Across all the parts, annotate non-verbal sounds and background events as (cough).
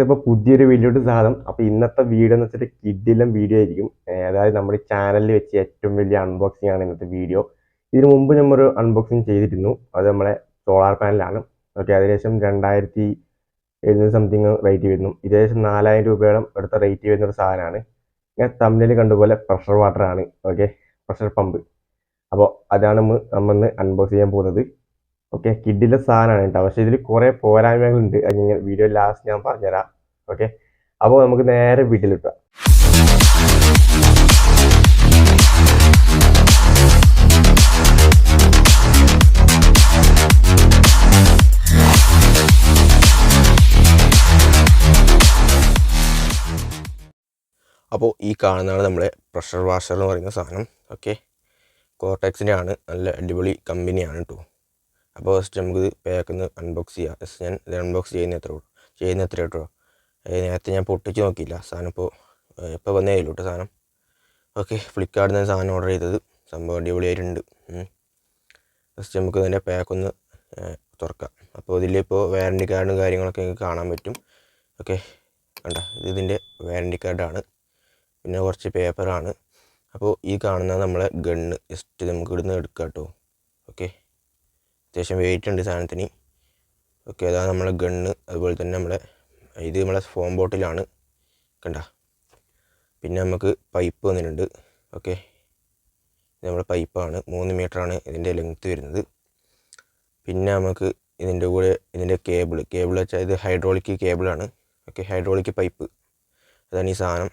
Guys ഇപ്പോൾ പുതിയൊരു വീഡിയോട്ട് സാധനം. അപ്പോൾ ഇന്നത്തെ വീഡിയോ എന്ന് വെച്ചിട്ട് കിഡിലും വീഡിയോ ആയിരിക്കും. അതായത് നമ്മുടെ ചാനലിൽ വെച്ച് ഏറ്റവും വലിയ അൺബോക്സിംഗ് ആണ് ഇന്നത്തെ വീഡിയോ. ഇതിനു മുമ്പ് നമ്മളൊരു അൺബോക്സിംഗ് ചെയ്തിരുന്നു. അത് നമ്മളെ സോളാർ പാനലാണ് ഓക്കെ ഏകദേശം രണ്ടായിരത്തി എഴുന്നൂറ് സംതിങ് റേറ്റ് വരുന്നു. ഏകദേശം നാലായിരം രൂപയോളം എടുത്ത റേറ്റ് വരുന്ന ഒരു സാധനമാണ്. ഞാൻ തമിഴിൽ കണ്ടുപോലെ പ്രഷർ വാട്ടർ ആണ്. ഓക്കെ പ്രഷർ പമ്പ് അപ്പോൾ അതാണ് നമ്മന്ന് അൺബോക്സ് ചെയ്യാൻ പോകുന്നത്. ഓക്കെ കിഡിലെ സാധനമാണ് കേട്ടോ. പക്ഷേ ഇതിൽ കുറേ പോരായ്മകളുണ്ട്. അത് വീഡിയോ ലാസ്റ്റ് ഞാൻ പറഞ്ഞുതരാം. ഓക്കെ? അപ്പോൾ നമുക്ക് നേരെ വീട്ടിലിട്ടാം. അപ്പോൾ ഈ കാണുന്നതാണ് നമ്മളെ പ്രഷർ വാഷർ എന്ന് പറയുന്ന സാധനം. ഓക്കെ? കോർട്ടെക്സിന്റെ ആണ്. നല്ല അടിപൊളി കമ്പനിയാണ് കേട്ടോ അപ്പോൾ ഫസ്റ്റ് നമുക്ക് ഇത് പാക്കൊന്ന് അൺബോക്സ് ചെയ്യാം. ഞാൻ ഇത് അൺബോക്സ് ചെയ്യുന്ന എത്ര ചെയ്യുന്ന എത്ര കേട്ടോ നേരത്തെ ഞാൻ പൊട്ടിച്ച് നോക്കിയില്ല. സാധനം ഇപ്പോൾ ഇപ്പോൾ വന്നേ ഉള്ളൂ കേട്ടോ സാധനം. ഓക്കെ ഫ്ലിപ്കാർട്ടിൽ നിന്ന് സാധനം ഓർഡർ ചെയ്തത്. സംഭവം അടിപൊളിയായിട്ടുണ്ട്. ഫസ്റ്റ് നമുക്ക് ഇതിന്റെ പാക്കൊന്ന് തുറക്കാം. അപ്പോൾ ഇതിലിപ്പോൾ വാറണ്ടി കാർഡും കാര്യങ്ങളൊക്കെ നിങ്ങൾക്ക് കാണാൻ പറ്റും. ഓക്കെ കണ്ട ഇത് ഇതിന്റെ വാറണ്ടി കാർഡാണ് പിന്നെ കുറച്ച് പേപ്പറാണ് അപ്പോൾ ഈ കാണുന്ന നമ്മളെ ഗണ്ണ് ജസ്റ്റ് നമുക്ക് ഇവിടുന്ന് എടുക്കാം കേട്ടോ ഓക്കെ അത്യാവശ്യം വെയിറ്റ് ഉണ്ട് സാധനത്തിന്. ഓക്കെ അതാണ് നമ്മളെ ഗണ്ണ് അതുപോലെ തന്നെ നമ്മളെ ഇത് നമ്മളെ ഫോം ബോട്ടിലാണ് കണ്ട? പിന്നെ നമുക്ക് പൈപ്പ് വന്നിട്ടുണ്ട്. ഓക്കെ നമ്മുടെ പൈപ്പാണ് മൂന്ന് ആണ് ഇതിന്റെ ലെങ്ത്ത് വരുന്നത്. പിന്നെ നമുക്ക് ഇതിന്റെ കൂടെ ഇതിന്റെ കേബിൾ കേബിൾ വെച്ചാൽ ഇത് ഹൈഡ്രോളിക് കേബിളാണ് ഓക്കെ ഹൈഡ്രോളിക് പൈപ്പ് അതാണ് ഈ സാധനം.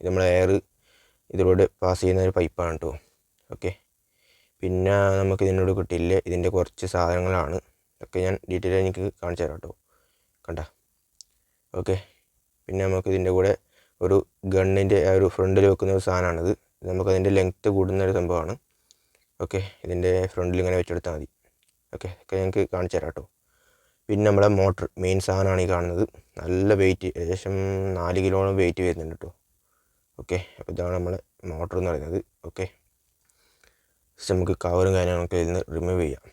ഇത് നമ്മളെ എയർ ഇതിലൂടെ പാസ് ചെയ്യുന്ന ഒരു പൈപ്പാണ് കേട്ടോ ഓക്കെ പിന്നെ നമുക്ക് ഇതിനോട് കിട്ടിയില്ലേ? ഇതിന്റെ കുറച്ച് സാധനങ്ങളാണ്. ഒക്കെ ഞാൻ ഡീറ്റെയിൽ എനിക്ക് കാണിച്ചു തരാം കേട്ടോ കണ്ട? ഓക്കെ. പിന്നെ നമുക്ക് ഇതിന്റെ കൂടെ ഒരു ഗണ്ണിന്റെ ആ ഒരു ഫ്രണ്ടിൽ വെക്കുന്ന ഒരു സാധനമാണിത്. നമുക്കതിന്റെ ലെങ്ത്ത് കൂടുന്ന ഒരു സംഭവമാണ്. ഓക്കെ. ഇതിന്റെ ഫ്രണ്ടിൽ ഇങ്ങനെ വെച്ചെടുത്താൽ മതി. ഓക്കെ. ഒക്കെ ഞങ്ങൾക്ക് കാണിച്ചു തരാം കേട്ടോ. പിന്നെ നമ്മളെ മോട്ടർ മെയിൻ സാധനമാണ് ഈ കാണുന്നത്. നല്ല വെയിറ്റ് ഏകദേശം നാല് കിലോളം വെയിറ്റ് വരുന്നുണ്ട് കേട്ടോ. ഓക്കെ. അപ്പോൾ ഇതാണ് നമ്മളെ മോട്ടർ എന്ന് പറയുന്നത്. ഓക്കെ. ജസ്റ്റ് നമുക്ക് കവറും കാര്യങ്ങളൊക്കെ ഇതിൽ നിന്ന് റിമൂവ് ചെയ്യാം.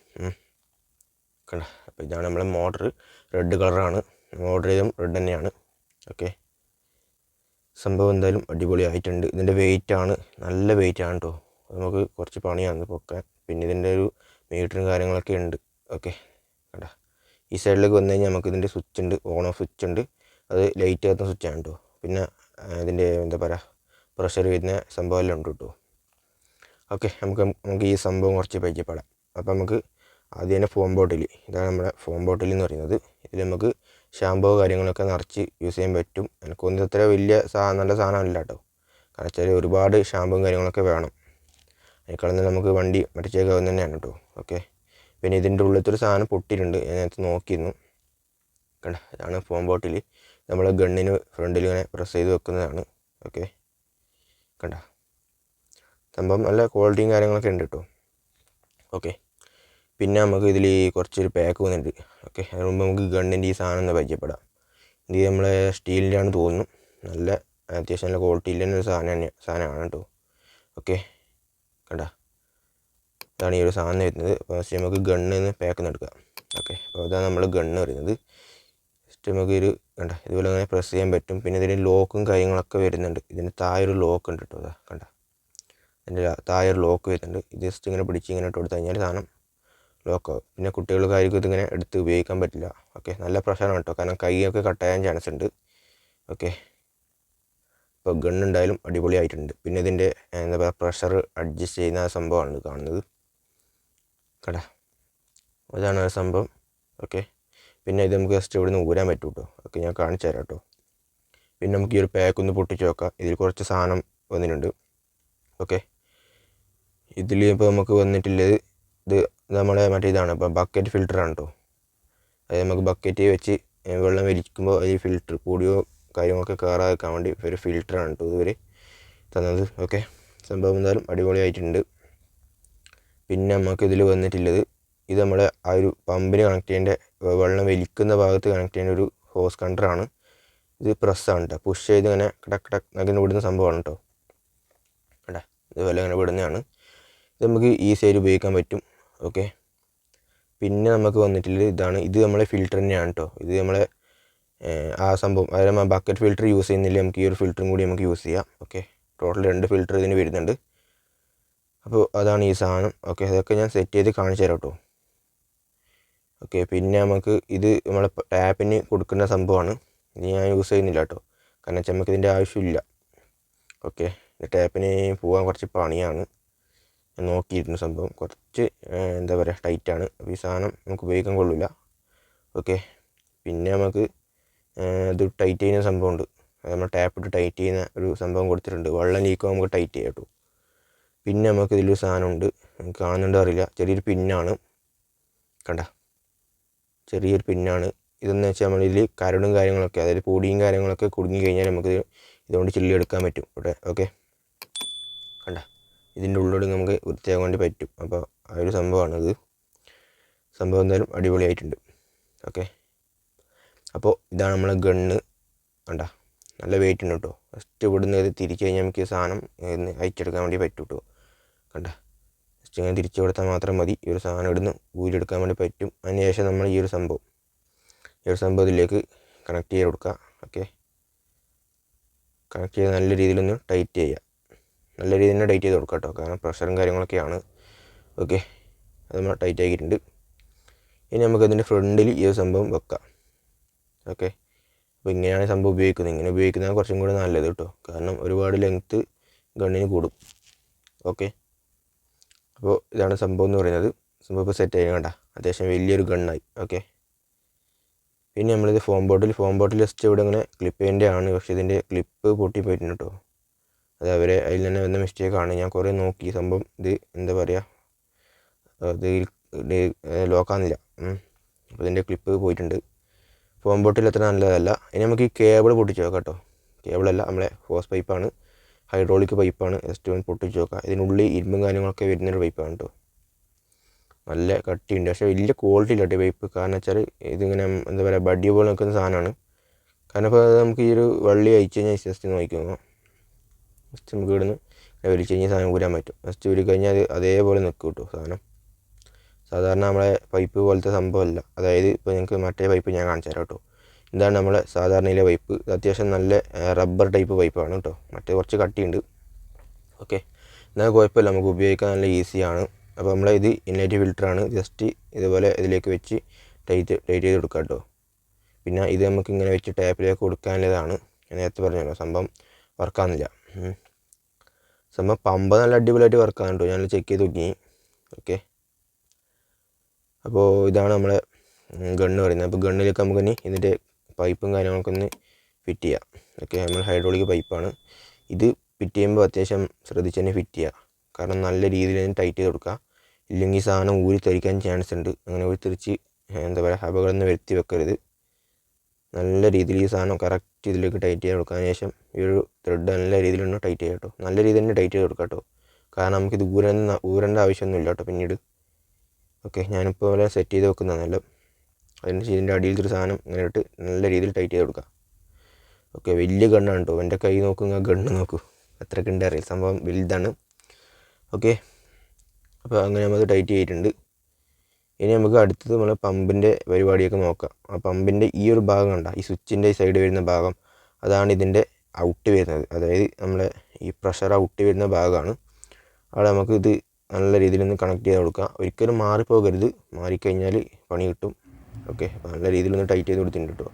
കണ്ട? അപ്പോൾ ഇതാണ് നമ്മളെ മോട്ടർ. റെഡ് കളറാണ് ഓർഡർ ചെയ്തും റെഡ് തന്നെയാണ്. ഓക്കെ സംഭവം എന്തായാലും അടിപൊളിയായിട്ടുണ്ട്. ഇതിന്റെ ആണ്. നല്ല വെയിറ്റ് ആണ് കേട്ടോ നമുക്ക് കുറച്ച് പണിയാണ് പൊക്കാൻ. പിന്നെ ഇതിന്റെ ഒരു മീറ്ററും കാര്യങ്ങളൊക്കെ ഉണ്ട്. ഓക്കെ കണ്ട? ഈ സൈഡിലേക്ക് വന്നു കഴിഞ്ഞാൽ നമുക്ക് ഇതിന്റെ സ്വിച്ച് ഉണ്ട്. ഓൺ ഓഫ് സ്വിച്ച് ഉണ്ട്. അത് ലൈറ്റ് ആകുന്ന സ്വിച്ചാണ് കേട്ടോ പിന്നെ ഇതിന്റെ എന്താ പറയുക പ്രഷർ വരുന്ന സംഭവമെല്ലാം ഉണ്ട് കേട്ടോ ഓക്കെ നമുക്ക് നമുക്ക് ഈ സംഭവം കുറച്ച് പരിചയപ്പെടാം. അപ്പോൾ നമുക്ക് ആദ്യം തന്നെ ഫോം ബോട്ടിൽ ഇതാണ് നമ്മുടെ ഫോം ബോട്ടിൽ എന്ന് പറയുന്നത്. ഇതിൽ നമുക്ക് ഷാമ്പോ കാര്യങ്ങളൊക്കെ നിറച്ച് യൂസ് ചെയ്യാൻ പറ്റും. എനിക്കൊന്നും അത്ര വലിയ സാ നല്ല സാധനമല്ല കേട്ടോ കാരണം വെച്ചാൽ ഒരുപാട് ഷാമ്പും കാര്യങ്ങളൊക്കെ വേണം. അതിനേക്കാളും നമുക്ക് വണ്ടി മറ്റിച്ചേക്കാവുന്ന തന്നെയാണ് കേട്ടോ ഓക്കെ പിന്നെ ഇതിന്റെ ഉള്ളിലത്തെ സാധനം പൊട്ടിയിട്ടുണ്ട്. ഞാൻ നേരത്തെ നോക്കിയിരുന്നു. കണ്ട അതാണ് ഫോം ബോട്ടിൽ നമ്മൾ ഗണ്ണിന് ഫ്രണ്ടിൽ ഇങ്ങനെ പ്രസ് ചെയ്ത് വെക്കുന്നതാണ്. ഓക്കെ കണ്ട? സംഭവം നല്ല ക്വാളിറ്റിയും കാര്യങ്ങളൊക്കെ ഉണ്ട് കേട്ടോ ഓക്കെ പിന്നെ നമുക്ക് ഇതിൽ കുറച്ചൊരു പാക്ക് വന്നിട്ടുണ്ട്. ഓക്കെ അതിന് മുമ്പ് നമുക്ക് ഗണ്ണിന്റെ ഈ സാധനം ഒന്ന് പരിചയപ്പെടാം. ഇത് നമ്മളെ സ്റ്റീലിന്റെ ആണ് തോന്നുന്നു. നല്ല അത്യാവശ്യം നല്ല ക്വാളിറ്റിയിൽ തന്നെ ഒരു സാധനം തന്നെ സാധനമാണ് കേട്ടോ. ഓക്കെ കണ്ട? ഇതാണ് ഈ ഒരു സാധനം വരുന്നത്. ഫസ്റ്റ് നമുക്ക് ഗണ്ണിൽ നിന്ന് പാക്ക് എടുക്കാം. ഓക്കെ അപ്പോൾ ഇതാണ് നമ്മൾ ഗണ്ണ് വരുന്നത് ഫസ്റ്റ് നമുക്ക് ഒരു കണ്ട? ഇതുപോലെ അങ്ങനെ പ്രസ് ചെയ്യാൻ പറ്റും. പിന്നെ ഇതിന് ലോക്കും കാര്യങ്ങളൊക്കെ വരുന്നുണ്ട്. ഇതിന് ഒരു ലോക്ക് ഉണ്ട് കേട്ടോ അതാ കണ്ട? ഇതിന്റെ ഒരു ലോക്ക് വരുന്നുണ്ട്. ഇത് ജസ്റ്റ് ഇങ്ങനെ പിടിച്ച് ഇങ്ങനെ ഇട്ട് കൊടുത്തു കഴിഞ്ഞാൽ സാധനം ലോക്കാവും പിന്നെ കുട്ടികൾക്കായിരിക്കും ഇതിങ്ങനെ എടുത്ത് ഉപയോഗിക്കാൻ പറ്റില്ല. ഓക്കെ നല്ല പ്രഷറാണ് കേട്ടോ. കാരണം കൈയൊക്കെ കട്ടായാൻ ചാൻസ് ഉണ്ട്. ഓക്കെ. ഇപ്പോൾ ഗണ്ണുണ്ടായാലും അടിപൊളിയായിട്ടുണ്ട്. പിന്നെ ഇതിന്റെ എന്താ പറയുക പ്രഷർ അഡ്ജസ്റ്റ് ചെയ്യുന്ന സംഭവമാണ് കാണുന്നത്. കട. അതാണ് ആ സംഭവം. ഓക്കെ. പിന്നെ ഇത് നമുക്ക് ജസ്റ്റ് ഇവിടെ നിന്ന് ഊരാൻ പറ്റും കേട്ടോ ഓക്കെ ഞാൻ കാണിച്ചു തരാം കേട്ടോ പിന്നെ നമുക്ക് ഈ ഒരു പാക്ക് ഒന്ന് പൊട്ടിച്ച് നോക്കാം. ഇതിൽ കുറച്ച് സാധനം വന്നിട്ടുണ്ട്. ഓക്കെ. ഇതിൽ ഇപ്പോൾ നമുക്ക് വന്നിട്ടുള്ളത് ഇത് നമ്മളെ മറ്റേ ഇതാണ് ഇപ്പം ബക്കറ്റ് ഫിൽറ്ററാണ് കേട്ടോ അതായത് നമുക്ക് ബക്കറ്റ് വെച്ച് വെള്ളം വലിക്കുമ്പോൾ അതിൽ ഫിൽറ്റർ കൂടിയോ കാര്യങ്ങളൊക്കെ കയറാതെ വെക്കാൻ വേണ്ടി ഒരു ഫിൽറ്ററാണ് കേട്ടോ ഇതുവരെ തന്നത്. ഓക്കെ സംഭവം എന്തായാലും അടിപൊളിയായിട്ടുണ്ട്. പിന്നെ നമുക്ക് ഇതിൽ വന്നിട്ടുള്ളത് ഇത് നമ്മുടെ ആ ഒരു പമ്പിന് കണക്ട് ചെയ്യേണ്ട വെള്ളം വലിക്കുന്ന ഭാഗത്ത് കണക്ട് ചെയ്യേണ്ട ഒരു ഹോസ് കണ്ടറാണ് ഇത് പ്രസ്സാണ് കേട്ടോ. പുഷ് ചെയ്ത് ഇങ്ങനെ കടക്ക് ടക്ക് അങ്ങനെ വിടുന്ന സംഭവമാണ് കേട്ടോ. കേട്ടാ ഇതുപോലെ ഇങ്ങനെ വിടുന്നതാണ്. ഇത് നമുക്ക് ഈസി ആയിട്ട് ഉപയോഗിക്കാൻ പറ്റും. ഓക്കെ. പിന്നെ നമുക്ക് വന്നിട്ടുള്ളത് ഇതാണ്. ഇത് നമ്മളെ ഫിൽറ്റർ തന്നെയാണ് കേട്ടോ ഇത് നമ്മളെ ആ സംഭവം അതായത് നമ്മൾ ബക്കറ്റ് ഫിൽറ്റർ യൂസ് ചെയ്യുന്നില്ല നമുക്ക് ഈ ഒരു ഫിൽറ്ററും കൂടി നമുക്ക് യൂസ് ചെയ്യാം. ഓക്കെ. ടോട്ടൽ രണ്ട് ഫിൽറ്റർ ഇതിന് വരുന്നുണ്ട്. അപ്പോൾ അതാണ് ഈ സാധനം. ഓക്കെ. അതൊക്കെ ഞാൻ സെറ്റ് ചെയ്ത് കാണിച്ചു തരാം കേട്ടോ ഓക്കെ. പിന്നെ നമുക്ക് ഇത് നമ്മളെ ടാപ്പിന് കൊടുക്കുന്ന സംഭവമാണ്. ഇത് ഞാൻ യൂസ് ചെയ്യുന്നില്ല കേട്ടോ കാരണം വെച്ചാൽ നമുക്ക് ഇതിന്റെ ആവശ്യമില്ല. ഓക്കെ. ടാപ്പിന് പോകാൻ കുറച്ച് പണിയാണ്. നോക്കിയിരുന്നു സംഭവം. കുറച്ച് എന്താ പറയുക ടൈറ്റാണ് അപ്പോൾ ഈ സാധനം നമുക്ക് ഉപയോഗിക്കാൻ കൊള്ളില്ല ഓക്കെ പിന്നെ നമുക്ക് ഇത് ടൈറ്റ് ചെയ്യുന്ന സംഭവമുണ്ട്. അത് നമ്മൾ ടാപ്പ് ഇട്ട് ടൈറ്റ് ചെയ്യുന്ന ഒരു സംഭവം കൊടുത്തിട്ടുണ്ട്. വെള്ളം ലീക്കോ നമുക്ക് ടൈറ്റ് ചെയ്യാം കേട്ടോ. പിന്നെ നമുക്ക് ഇതിലൊരു നമുക്ക് കാണുന്നുണ്ടോ അറിയില്ല. ചെറിയൊരു പിന്നാണ്. കണ്ട? ചെറിയൊരു പിന്നാണ്. ഇതെന്ന് വെച്ചാൽ നമ്മൾ ഇതിൽ കരടും കാര്യങ്ങളൊക്കെ അതായത് പൊടിയും കാര്യങ്ങളൊക്കെ കുടുങ്ങി കഴിഞ്ഞാൽ നമുക്ക് ഇതുകൊണ്ട് ചില്ലി എടുക്കാൻ പറ്റും. ഇവിടെ ഓക്കെ കണ്ട? ഇതിന്റെ ഉള്ളിൽ നമുക്ക് വൃത്തിയാക്കാൻ വേണ്ടി പറ്റും. അപ്പോൾ ആ ഒരു സംഭവമാണത്. സംഭവം എന്തായാലും അടിപൊളിയായിട്ടുണ്ട്. ഓക്കെ. അപ്പോൾ ഇതാണ് നമ്മളെ ഗണ്ണ്. കണ്ട? നല്ല വെയിറ്റ് ഉണ്ട് കേട്ടോ. ഫസ്റ്റ് ഇവിടുന്ന് ഇത് തിരിച്ചു കഴിഞ്ഞാൽ നമുക്ക് ഈ സാധനം അയച്ചെടുക്കാൻ വേണ്ടി പറ്റും കേട്ടോ. കണ്ട? ഫസ്റ്റ് ഇങ്ങനെ തിരിച്ചു കൊടുത്താൽ മാത്രം മതി. ഈ ഒരു സാധനം ഇവിടുന്ന് ഊരിയെടുക്കാൻ വേണ്ടി പറ്റും. അതിനുശേഷം നമ്മൾ ഈ ഒരു സംഭവം. ഈ ഒരു സംഭവം ഇതിലേക്ക് കണക്ട് ചെയ്ത് കൊടുക്കുക. ഓക്കെ. കണക്ട് ചെയ്ത് നല്ല രീതിയിലൊന്ന് ടൈറ്റ് ചെയ്യുക. നല്ല രീതിയിൽ തന്നെ ടൈറ്റ് ചെയ്ത് കൊടുക്കുക കേട്ടോ. കാരണം പ്രഷറും കാര്യങ്ങളൊക്കെയാണ്. ഓക്കെ. അത് നമ്മൾ ടൈറ്റ് ആക്കിയിട്ടുണ്ട്. ഇനി നമുക്ക് അതിന്റെ ഫ്രണ്ടിൽ ഈ സംഭവം വെക്കാം. ഓക്കെ. അപ്പോൾ ഇങ്ങനെയാണ് സംഭവം ഉപയോഗിക്കുന്നത്. ഇങ്ങനെ ഉപയോഗിക്കുന്നതാണ് കുറച്ചും കൂടി നല്ലത് കേട്ടോ. കാരണം ഒരുപാട് ലെങ്ത്ത് ഗണ്ണിന് കൂടും. ഓക്കെ. അപ്പോൾ ഇതാണ് സംഭവം എന്ന് പറയുന്നത്. സംഭവം ഇപ്പോൾ സെറ്റ് ആയി കണ്ട. അത്യാവശ്യം വലിയൊരു ഗണ്ണായി ഓക്കെ. പിന്നെ നമ്മളിത് foam bottle foam bottle just ഇവിടെ ഇങ്ങനെ ക്ലിപ്പ് ചെയ്യേണ്ടതാണ്. പക്ഷേ ഇതിന്റെ ക്ലിപ്പ് പൊട്ടി പോയിട്ടുണ്ട് കേട്ടോ. അത് അവരെ അതിൽ തന്നെ വന്ന മിസ്റ്റേക്കാണ് ഞാൻ കുറേ നോക്കി. സംഭവം ഇത് എന്താ പറയുക അത് ലോക്കാകുന്നില്ല അപ്പോൾ ഇതിന്റെ ക്ലിപ്പ് പോയിട്ടുണ്ട്. ഫോം ബോട്ടിൽ അത്ര നല്ലതല്ല. ഇനി നമുക്ക് ഈ കേബിൾ പൊട്ടിച്ച് നോക്കാം കേട്ടോ. കേബിളല്ല നമ്മളെ ഹോസ് പൈപ്പാണ് ഹൈഡ്രോളിക് പൈപ്പാണ് ജസ്റ്റ് ഒന്ന് പൊട്ടിച്ച് നോക്കാം. ഇതിനുള്ളിൽ ഇരുമ്പും കാര്യങ്ങളൊക്കെ വരുന്നൊരു പൈപ്പാണ് കേട്ടോ. നല്ല കട്ടിയുണ്ട്. പക്ഷേ വലിയ ക്വാളിറ്റി ഇല്ല കേട്ടോ പൈപ്പ് കാരണം വെച്ചാൽ ഇതിങ്ങനെ എന്താ പറയുക ബഡ്ഡി പോലെ നിൽക്കുന്ന സാധനമാണ്. കാരണം ഇപ്പോൾ നമുക്ക് ഈ ഒരു വള്ളി അയച്ചു കഴിഞ്ഞാൽ ജസ്റ്റ് നോക്കിക്കോങ്ങോ ജസ്റ്റ് നമുക്ക് ഇവിടുന്ന് വലിച്ചു കഴിഞ്ഞാൽ സാധനം ഊരാൻ പറ്റും. ജസ്റ്റ് ഊരി കഴിഞ്ഞാൽ അത് അതേപോലെ നിൽക്കും കേട്ടോ സാധനം. സാധാരണ നമ്മളെ പൈപ്പ് പോലത്തെ സംഭവമല്ല അതായത് ഇപ്പോൾ നിങ്ങൾക്ക് മറ്റേ പൈപ്പ് ഞാൻ കാണിച്ചു തരാം കേട്ടോ ഇതാണ് നമ്മളെ സാധാരണയിലെ പൈപ്പ് അത്യാവശ്യം നല്ല റബ്ബർ ടൈപ്പ് പൈപ്പാണ് കേട്ടോ മറ്റേ കുറച്ച് കട്ടിയുണ്ട്. ഓക്കെ എന്നാൽ കുഴപ്പമില്ല. നമുക്ക് ഉപയോഗിക്കാൻ നല്ല ഈസിയാണ് അപ്പോൾ നമ്മളെ ഇത് ഇൻലൈറ്റ് ഫിൽറ്ററാണ് ജസ്റ്റ് ഇതുപോലെ ഇതിലേക്ക് വെച്ച് ടൈറ്റ് ടൈറ്റ് ചെയ്ത് കൊടുക്കാം കേട്ടോ പിന്നെ ഇത് നമുക്ക് ഇങ്ങനെ വെച്ച് ടാപ്പിലേക്ക് കൊടുക്കാനുള്ളതാണ്. നേരത്തെ പറഞ്ഞല്ലോ സംഭവം വർക്കാകുന്നില്ല സംഭവം പമ്പ നല്ല അടിപൊളിയായിട്ട് വർക്കാണ് കേട്ടോ ഞാൻ ചെക്ക് ചെയ്ത് നോക്കി. ഓക്കെ അപ്പോൾ ഇതാണ് നമ്മൾ ഗണ്ണ് പറയുന്നത്. അപ്പോൾ ഗണ്ണിലേക്ക് നമുക്ക് ഇനി ഇതിന്റെ പൈപ്പും കാര്യങ്ങളൊക്കെ ഒന്ന് ഫിറ്റ് ചെയ്യാം. ഓക്കെ നമ്മൾ ഹൈഡ്രോളിക് പൈപ്പാണ് ഇത് ഫിറ്റ് ചെയ്യുമ്പോൾ അത്യാവശ്യം ശ്രദ്ധിച്ച് തന്നെ ഫിറ്റ് ചെയ്യുക കാരണം നല്ല രീതിയിൽ തന്നെ ടൈറ്റ് ചെയ്ത് കൊടുക്കുക ഇല്ലെങ്കിൽ സാധനം ഊരി തെറിക്കാൻ ചാൻസ് ഉണ്ട്. അങ്ങനെ ഊരി തിരിച്ച് എന്താ പറയുക അപകടം വരുത്തി വെക്കരുത്. നല്ല രീതിയിൽ ഈ സാധനം കറക്റ്റ് ഇതിലേക്ക് ടൈറ്റ് ചെയ്ത് കൊടുക്കാൻ ശേഷം ഈ ഒരു ത്രെഡ് നല്ല രീതിയിൽ ഒന്ന് ടൈറ്റ് ചെയ്യാം കേട്ടോ. നല്ല രീതിയിൽ തന്നെ ടൈറ്റ് ചെയ്ത് കൊടുക്കാം കേട്ടോ. കാരണം നമുക്കിത് ഊരേണ്ട ഊരേണ്ട ആവശ്യമൊന്നുമില്ല കേട്ടോ പിന്നീട്. ഓക്കെ ഞാനിപ്പോൾ പോലെ സെറ്റ് ചെയ്ത് വെക്കുന്നതാണല്ല അതിന് ഇതിന്റെ അടിയിലത്തെ ഒരു സാധനം ഇങ്ങനെ ഇട്ട് നല്ല രീതിയിൽ ടൈറ്റ് ചെയ്ത് കൊടുക്കുക ഓക്കെ വലിയ ഗണ്ണാണ് കേട്ടോ. എന്റെ കൈ നോക്കുക ഗണ്ണ് നോക്കൂ. അത്രയ്ക്ക് ഉണ്ട് സംഭവം വലുതാണ്. ഓക്കെ അപ്പോൾ അങ്ങനെ നമ്മൾ ടൈറ്റ് ചെയ്തിട്ടുണ്ട്. ഇനി നമുക്ക് അടുത്തത് നമ്മൾ പമ്പിന്റെ പരിപാടിയൊക്കെ നോക്കാം. ആ പമ്പിന്റെ ഈ ഒരു ഭാഗം കണ്ട? ഈ സ്വിച്ചിന്റെ സൈഡ് വരുന്ന ഭാഗം. അതാണ് ഇതിന്റെ ഔട്ട് വരുന്നത്. അതായത് നമ്മളെ ഈ പ്രഷർ ഔട്ട് വരുന്ന ഭാഗമാണ്. അവിടെ നമുക്ക് ഇത് നല്ല രീതിയിൽ ഒന്ന് കണക്ട് ചെയ്ത് കൊടുക്കാം. ഒരിക്കലും മാറിപ്പോകരുത്. മാറിക്കഴിഞ്ഞാൽ പണി കിട്ടും. ഓക്കെ അപ്പോൾ നല്ല രീതിയിലൊന്ന് ടൈറ്റ് ചെയ്ത് കൊടുത്തിട്ടുണ്ട് കേട്ടോ.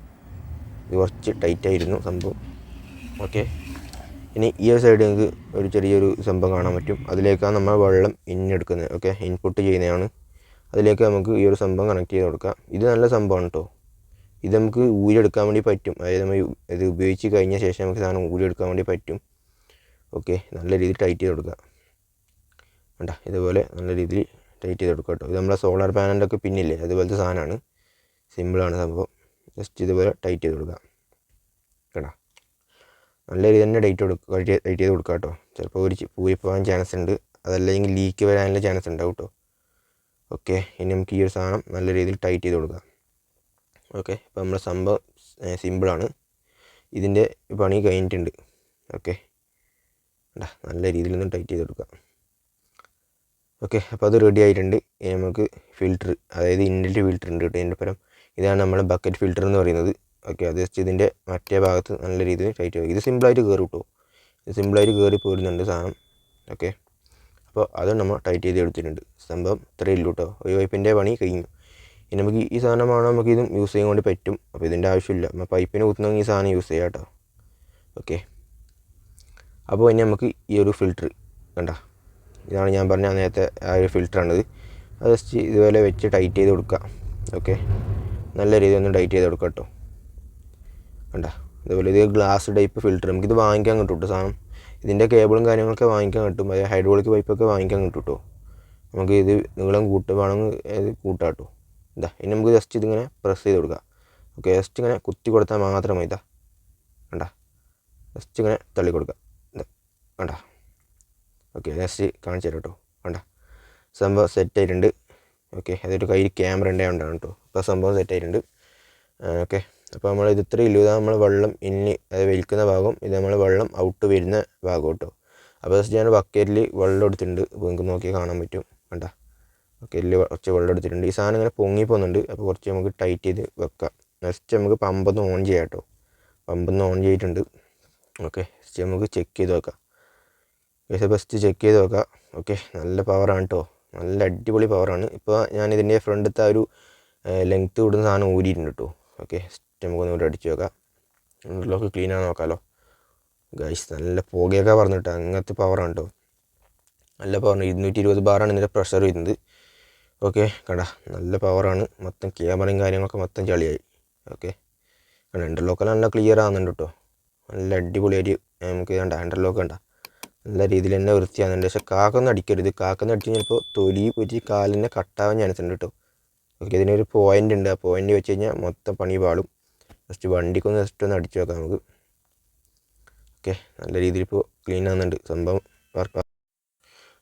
ഇത് കുറച്ച് ടൈറ്റ് ആയിരുന്നു സംഭവം. ഓക്കെ ഇനി ഈ ഒരു സൈഡ് നിങ്ങൾക്ക് ഒരു ചെറിയൊരു സംഭവം കാണാൻ പറ്റും. അതിലേക്കാണ് നമ്മൾ വെള്ളം ഇൻ എടുക്കുന്നത് ഓക്കെ ഇൻപുട്ട് ചെയ്യുന്നതാണ്. അതിലേക്ക് നമുക്ക് ഈ ഒരു സംഭവം കണക്ട് ചെയ്ത് കൊടുക്കാം. ഇത് നല്ല സംഭവമാണ് കേട്ടോ ഇത് നമുക്ക് ഊരിയെടുക്കാൻ വേണ്ടി പറ്റും. അതായത് നമ്മൾ ഇത് ഉപയോഗിച്ച് കഴിഞ്ഞ ശേഷം നമുക്ക് സാധനം ഊരിയെടുക്കാൻ വേണ്ടി പറ്റും. ഓക്കെ നല്ല രീതിയിൽ ടൈറ്റ് ചെയ്ത് കൊടുക്കുക വേണ്ട ഇതുപോലെ നല്ല രീതിയിൽ ടൈറ്റ് ചെയ്ത് കൊടുക്കുക കേട്ടോ ഇത് നമ്മളെ സോളാർ പാനലിന്റെ ഒക്കെ പിന്നില്ലേ അതുപോലത്തെ സാധനമാണ്. സിമ്പിളാണ് സംഭവം. ജസ്റ്റ് ഇതുപോലെ ടൈറ്റ് ചെയ്ത് കൊടുക്കുക കേട്ടോ നല്ല രീതി തന്നെ ടൈറ്റ് കൊടുക്കുക ടൈറ്റ് ചെയ്ത് കൊടുക്കുക കേട്ടോ ചിലപ്പോൾ ഒരു പൂരിപ്പോകാൻ ചാൻസ് ഉണ്ട്. അതല്ലെങ്കിൽ ലീക്ക് വരാനുള്ള ചാൻസ് ഉണ്ടാവും കേട്ടോ ഓക്കെ ഇനി നമുക്ക് ഈ ഒരു സാധനം നല്ല രീതിയിൽ ടൈറ്റ് ചെയ്ത് കൊടുക്കാം. ഓക്കെ ഇപ്പോൾ നമ്മുടെ സംഭവം സിമ്പിളാണ് ഇതിന്റെ പണി കഴിഞ്ഞിട്ടുണ്ട്. ഓക്കെ നല്ല രീതിയിലൊന്ന് ടൈറ്റ് ചെയ്ത് കൊടുക്കാം. ഓക്കെ അപ്പോൾ അത് റെഡി ആയിട്ടുണ്ട്. ഇനി നമുക്ക് ഫിൽറ്റർ അതായത് ഇൻലെറ്റ് ഫിൽറ്റർ ഉണ്ട് കേട്ടോ ഇതിന്റെ പരം ഇതാണ് നമ്മുടെ ബക്കറ്റ് ഫിൽറ്റർ എന്ന് പറയുന്നത്. ഓക്കെ അത് ജസ്റ്റ് ഇതിന്റെ മറ്റേ ഭാഗത്ത് നല്ല രീതിയിൽ ടൈറ്റ് ആക്കുക ഇത് സിമ്പിളായിട്ട് കയറി കേട്ടോ. ഇത് സിമ്പിളായിട്ട് കയറി പോരുന്നുണ്ട് സാധനം. ഓക്കെ. അപ്പോൾ അത് നമ്മൾ ടൈറ്റ് ചെയ്ത് എടുത്തിട്ടുണ്ട്. സംഭവം ഇത്രയേ ഉള്ളൂ കേട്ടോ. ഒരു പൈപ്പിന്റെ പണി കഴിഞ്ഞു. ഇനി നമുക്ക് ഈ സാധനമാണ് നമുക്ക് ഇതും യൂസ് ചെയ്യാൻ കൊണ്ട് പറ്റും. അപ്പോൾ ഇതിന്റെ ആവശ്യമില്ല. നമ്മൾ പൈപ്പിന് കുത്തുന്നെങ്കിൽ ഈ സാധനം യൂസ് ചെയ്യാം കേട്ടോ. ഓക്കെ അപ്പോൾ ഇനി നമുക്ക് ഈ ഒരു ഫിൽറ്റർ കണ്ട. ഇതാണ് ഞാൻ പറഞ്ഞ നേരത്തെ ആ ഒരു ഫിൽറ്ററാണിത് അത് ജസ്റ്റ് ഇതുപോലെ വെച്ച് ടൈറ്റ് ചെയ്ത് കൊടുക്കുക ഓക്കെ നല്ല രീതിയിൽ ഒന്ന് ടൈറ്റ് ചെയ്ത് കൊടുക്കാം കേട്ടോ. കണ്ട. ഇതുപോലെ ഇത് ഗ്ലാസ് ടൈപ്പ് ഫിൽറ്റർ നമുക്കിത് വാങ്ങിക്കാൻ കിട്ടും കേട്ടോ സാധനം. ഇതിന്റെ കേബിളും കാര്യങ്ങളൊക്കെ വാങ്ങിക്കാൻ കിട്ടും. അതായത് ഹൈഡ്രോളിക് പൈപ്പൊക്കെ വാങ്ങിക്കാൻ കിട്ടും കേട്ടോ നമുക്ക് ഇത് നീളം കൂട്ട് വേണമെങ്കിൽ കൂട്ടാം കേട്ടോ ഇതാ ഇനി നമുക്ക് ജസ്റ്റ് ഇതിങ്ങനെ പ്രസ് ചെയ്ത് കൊടുക്കാം. ഓക്കെ ജസ്റ്റ് ഇങ്ങനെ കുത്തി കൊടുത്താൽ മാത്രം മതി ഇതാ കണ്ട? ജസ്റ്റ് ഇങ്ങനെ തള്ളി കൊടുക്കുക ഇതാ കണ്ട? ഓക്കെ ജസ്റ്റ് കാണിച്ചു തരാം കേട്ടോ കണ്ട? സംഭവം സെറ്റ് ആയിട്ടുണ്ട്. ഓക്കെ അതൊരു കയ്യിൽ ക്യാമറ ഉണ്ടായതുകൊണ്ടാണ് കേട്ടോ അപ്പോൾ സംഭവം സെറ്റ് ആയിട്ടുണ്ട്. ഓക്കെ അപ്പോൾ നമ്മൾ ഇത് ഇത്ര ഇല്ല നമ്മൾ വെള്ളം ഇനി അത് വലിക്കുന്ന ഭാഗം ഇത് നമ്മൾ വെള്ളം ഔട്ട് വരുന്ന ഭാഗം കേട്ടോ. അപ്പോൾ ജസ്റ്റ് ഞാൻ ബക്കറ്റിൽ വെള്ളം എടുത്തിട്ടുണ്ട്. അപ്പോൾ നിങ്ങൾക്ക് നോക്കിയാൽ കാണാൻ പറ്റും. കണ്ട? ബക്കറ്റിൽ കുറച്ച് വെള്ളം എടുത്തിട്ടുണ്ട്. ഈ സാധനം ഇങ്ങനെ പൊങ്ങി പോകുന്നുണ്ട് അപ്പോൾ കുറച്ച് നമുക്ക് ടൈറ്റ് ചെയ്ത് വെക്കാം. നെക്സ്റ്റ് നമുക്ക് പമ്പൊന്ന് ഓൺ ചെയ്യാം കേട്ടോ. പമ്പൊന്ന് ഓൺ ചെയ്തിട്ടുണ്ട്. ഓക്കെ ജസ്റ്റ് നമുക്ക് ചെക്ക് ചെയ്ത് നോക്കാം പക്ഷേ ഫസ്റ്റ് ചെക്ക് ചെയ്ത് നോക്കാം ഓക്കെ നല്ല പവറാണ് കേട്ടോ. നല്ല അടിപൊളി പവറാണ് ഇപ്പോൾ ഞാൻ ഇതിന്റെ ഫ്രണ്ടത്തെ ആ ഒരു ലെങ്ത്ത് കൂടുന്ന സാധനം ഊരിയിട്ടുണ്ട് കേട്ടോ. ഓക്കെ നമുക്കൊന്ന് ഇവിടെ അടിച്ച് വെക്കാം. ഉള്ളിലൊക്കെ ക്ലീൻ ആണ് നോക്കാമല്ലോ ഗൈസ് നല്ല പുകയൊക്കെ പറഞ്ഞിട്ട് അങ്ങനത്തെ പവറാണ് കേട്ടോ നല്ല പവറാണ് ഇരുന്നൂറ്റി ഇരുപത് ബാറാണ് ഇതിന്റെ പ്രഷർ വരുന്നത്. ഓക്കെ കണ്ട? നല്ല പവറാണ് മൊത്തം ക്യാമറയും കാര്യങ്ങളൊക്കെ മൊത്തം ചളിയായി. ഓക്കെ കണ്ട ഇന്റർലോക്ക് നല്ല ക്ലിയർ ആകുന്നുണ്ട് കേട്ടോ നല്ല അടിപൊളിയായിട്ട് നമുക്ക് കണ്ട ഇന്റർലോക്ക് കണ്ട. നല്ല രീതിയിൽ തന്നെ വൃത്തിയാകുന്നുണ്ട് പക്ഷേ കാക്കൊന്നും അടിക്കരുത്. കാക്കൊന്നും അടിച്ച് ചിലപ്പോൾ തൊലി പൊരി കാലിനെ കട്ടാവാൻ ചാൻസ് ഉണ്ട് കേട്ടോ ഓക്കെ ഇതിനൊരു പോയിന്റ് ഉണ്ട്. ആ പോയിന്റ് വെച്ച് കഴിഞ്ഞാൽ മൊത്തം പണി പാളും. ജസ്റ്റ് വണ്ടിക്കൊന്ന് ജസ്റ്റ് ഒന്ന് അടിച്ച് നോക്കാം നമുക്ക്. ഓക്കെ നല്ല രീതിയിൽ ഇപ്പോൾ ക്ലീൻ ആകുന്നുണ്ട് സംഭവം വർക്ക്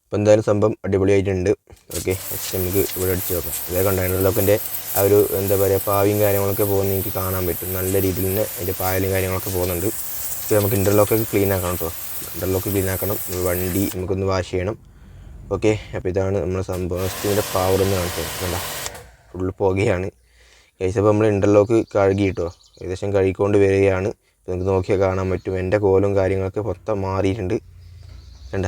അപ്പോൾ എന്തായാലും സംഭവം അടിപൊളിയായിട്ടുണ്ട്. ഓക്കെ ജസ്റ്റ് നമുക്ക് ഇവിടെ അടിച്ച് നോക്കാം. അതേ കണ്ടെയ്നർ ലോക്കിന്റെ ആ ഒരു എന്താ പറയുക പാവിയും കാര്യങ്ങളൊക്കെ പോകുന്നത് എനിക്ക് കാണാൻ പറ്റും. നല്ല രീതിയിൽ തന്നെ അതിന്റെ പായലും കാര്യങ്ങളൊക്കെ പോകുന്നുണ്ട്. ഇപ്പോൾ നമുക്ക് ഇന്റർലോക്കൊക്കെ ക്ലീൻ ആക്കണം കേട്ടോ ഇന്റർലോക്ക് ക്ലീൻ ആക്കണം. വണ്ടി നമുക്കൊന്ന് വാഷ് ചെയ്യണം. ഓക്കെ അപ്പോൾ ഇതാണ് നമ്മുടെ സംഭവം. ഇതിന്റെ പവർ ഒന്ന് കാണിച്ചത് കണ്ട ഫുള്ള് പുകയാണ്. കഴിച്ചപ്പോൾ നമ്മൾ ഇന്റർലോക്ക് കഴുകി കേട്ടോ ഏകദേശം കഴുകിക്കൊണ്ട് വരികയാണ്. നിങ്ങൾക്ക് നോക്കിയാൽ കാണാൻ പറ്റും. എന്റെ കോലും കാര്യങ്ങളൊക്കെ മൊത്തം മാറിയിട്ടുണ്ട്. കണ്ട?